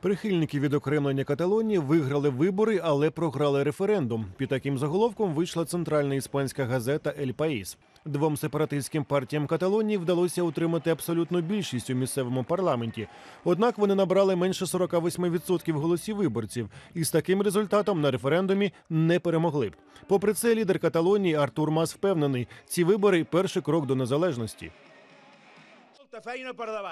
Прихильники відокремлення Каталонії виграли вибори, але програли референдум. Під таким заголовком вийшла центральна іспанська газета «Ель Паїс». Двом сепаратистським партіям Каталонії вдалося утримати абсолютну більшість у місцевому парламенті. Однак вони набрали менше 48% голосів виборців, і з таким результатом на референдумі не перемогли. Попри це, лідер Каталонії Артур Мас впевнений, ці вибори перший крок до незалежності.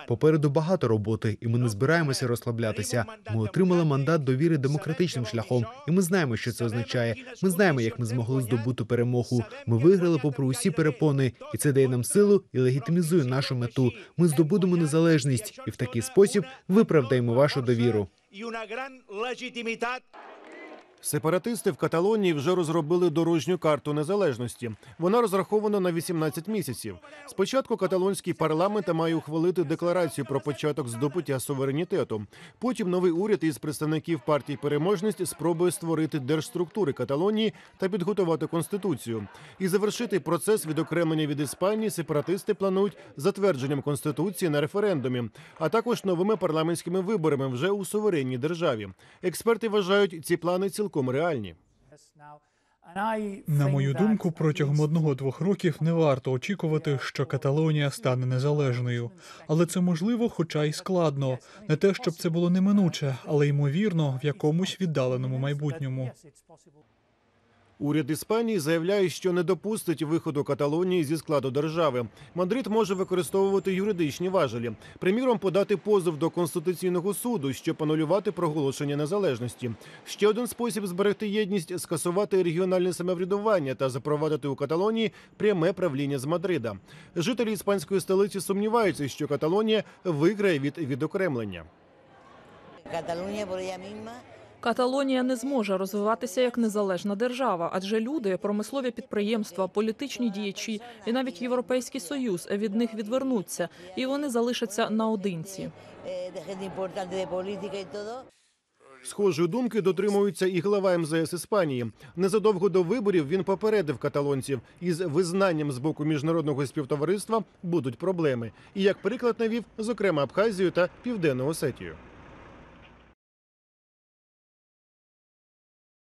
Попереду багато роботи, і ми не збираємося розслаблятися. Ми отримали мандат довіри демократичним шляхом, і ми знаємо, що це означає. Ми знаємо, як ми змогли здобути перемогу. Ми виграли попри усі перепони, і це дає нам силу і легітимізує нашу мету. Ми здобудемо незалежність, і в такий спосіб виправдаємо вашу довіру. Сепаратисти в Каталонії вже розробили дорожню карту незалежності. Вона розрахована на 18 місяців. Спочатку каталонський парламент має ухвалити декларацію про початок здобуття суверенітету. Потім новий уряд із представників партій переможність спробує створити держструктури Каталонії та підготувати конституцію. І завершити процес відокремлення від Іспанії сепаратисти планують затвердженням конституції на референдумі, а також новими парламентськими виборами вже у суверенній державі. Експерти вважають ці плани цілком реальні. На мою думку, протягом одного-двох років не варто очікувати, що Каталонія стане незалежною. Але це можливо, хоча й складно. Не те, щоб це було неминуче, але ймовірно в якомусь віддаленому майбутньому. Уряд Іспанії заявляє, що не допустить виходу Каталонії зі складу держави. Мадрид може використовувати юридичні важелі, приміром, подати позов до конституційного суду, щоб анулювати проголошення незалежності. Ще один спосіб зберегти єдність скасувати регіональне самоврядування та запровадити у Каталонії пряме правління з Мадрида. Жителі іспанської столиці сумніваються, що Каталонія виграє від відокремлення. Каталонія не зможе розвиватися як незалежна держава, адже люди, промислові підприємства, політичні діячі і навіть європейський союз від них відвернуться, і вони залишаться наодинці. Схожої думки дотримується і глава МЗС Іспанії. Незадовго до виборів він попередив каталонців із визнанням з боку міжнародного співтовариства будуть проблеми. І як приклад навів, зокрема Абхазію та Південну Осетію.